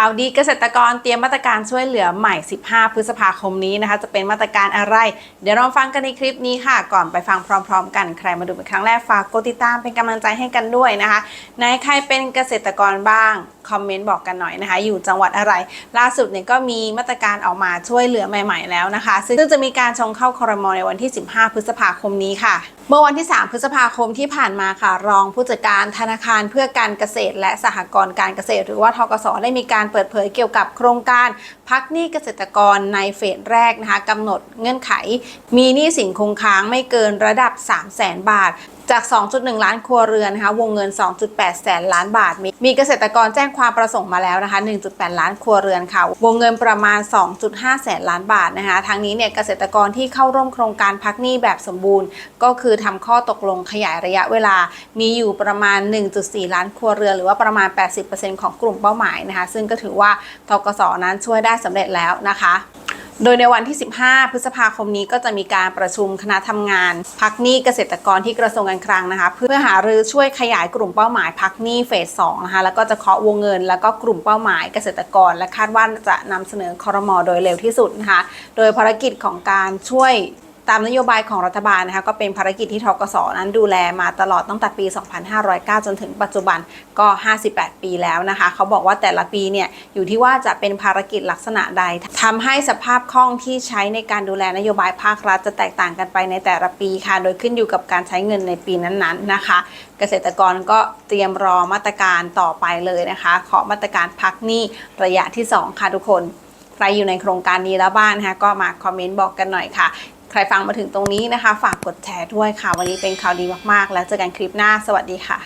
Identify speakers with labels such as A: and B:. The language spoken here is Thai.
A: ข่าวดีเกษตรกรเตรียมมาตรการช่วยเหลือใหม่ 15 พฤษภาคมนี้นะคะ จะเป็นมาตรการอะไร เดี๋ยวเราฟังกันในคลิปนี้ค่ะ ก่อนไปฟังพร้อม ๆ กันใครมาดูเป็นครั้งแรกฝากกดติดตามเป็นกำลังใจให้กันด้วยนะคะในใครเป็นเกษตรกรบ้างคอมเมนต์บอกกันหน่อยนะคะ อยู่จังหวัดอะไร ล่าสุดเนี่ยก็มีมาตรการออกมาช่วยเหลือใหม่ ๆ แล้วนะคะ ซึ่งจะมีการชงเข้าคอรมอในวันที่ 15 พฤษภาคมนี้ค่ะ เมื่อวันที่ 3 พฤษภาคมที่ผ่านมาค่ะ รองผู้จัดการธนาคารเพื่อการเกษตร และสหกรณ์การเกษตร หรือว่าทกสได้มีการเปิดเผยเกี่ยวกับโครงการพักหนี้เกษตรกรในเฟสแรกนะคะกำหนดเงื่อนไข มีหนี้สินคงค้างไม่เกินระดับ 3 0 0แสนบาทจาก 2.1 ล้านครัวเรือนนะคะวงเงิน 2.8 แสนล้านบาท มีมีเกษตรกรแจ้งความประสงค์มาแล้วนะคะ 1.8 ล้านครัวเรือนค่ะ วงเงินประมาณ 2.5 แสนล้านบาทนะคะทั้งนี้เนี่ยเกษตรกรที่เข้าร่วมโครงการพักหนี้แบบสมบูรณ์ ก็คือทำข้อตกลงขยายระยะเวลา มีอยู่ประมาณ 1.4 ล้านครัวเรือน หรือว่าประมาณ 80%ของกลุ่มเป้าหมายนะคะ ซึ่งก็ถือว่าทกสนั้นช่วยได้สำเร็จแล้วนะคะโดยในวันที่ 15 พฤษภาคมนี้ก็จะมีการประชุมคณะทำงาน พักหนี้เกษตรกรที่กระทรวงการคลังนะคะ เพื่อหารือช่วยขยายกลุ่มเป้าหมายพักหนี้เฟส2นะคะแล้วก็จะเคาะวงเงิน แล้วก็กลุ่มเป้าหมายเกษตรกร และคาดว่าจะนำเสนอคอรมอโดยเร็วที่สุดนะคะ โดยภารกิจของการช่วย ตามนโยบายของรัฐบาลนะคะก็เป็นภารกิจที่ทกสนั้นดูแลมาตลอดตั้งแต่ปี 2509 จนถึงปัจจุบันก็ 58 ปีแล้วนะคะเขาบอกว่าแต่ละปีเนี่ยอยู่ที่ว่าจะเป็นภารกิจลักษณะใดทำให้สภาพคล่องที่ใช้ในการดูแลนโยบายภาครัฐจะแตกต่างกันไปในแต่ละปีค่ะ โดยขึ้นอยู่กับการใช้เงินในปีนั้นๆนะคะ เกษตรกรก็เตรียมรอมาตรการต่อไปเลยนะคะขอมาตรการพักหนี้ระยะที่ 2 ค่ะทุกคน ใครอยู่ในโครงการนี้แล้วบ้างนะคะก็มาคอมเมนต์บอกกันหน่อยค่ะ ใครฟังมาถึงตรงนี้นะคะ ฝากกดแชร์ด้วยค่ะ วันนี้เป็นข่าวดีมากๆ แล้วเจอกันคลิปหน้า สวัสดีค่ะ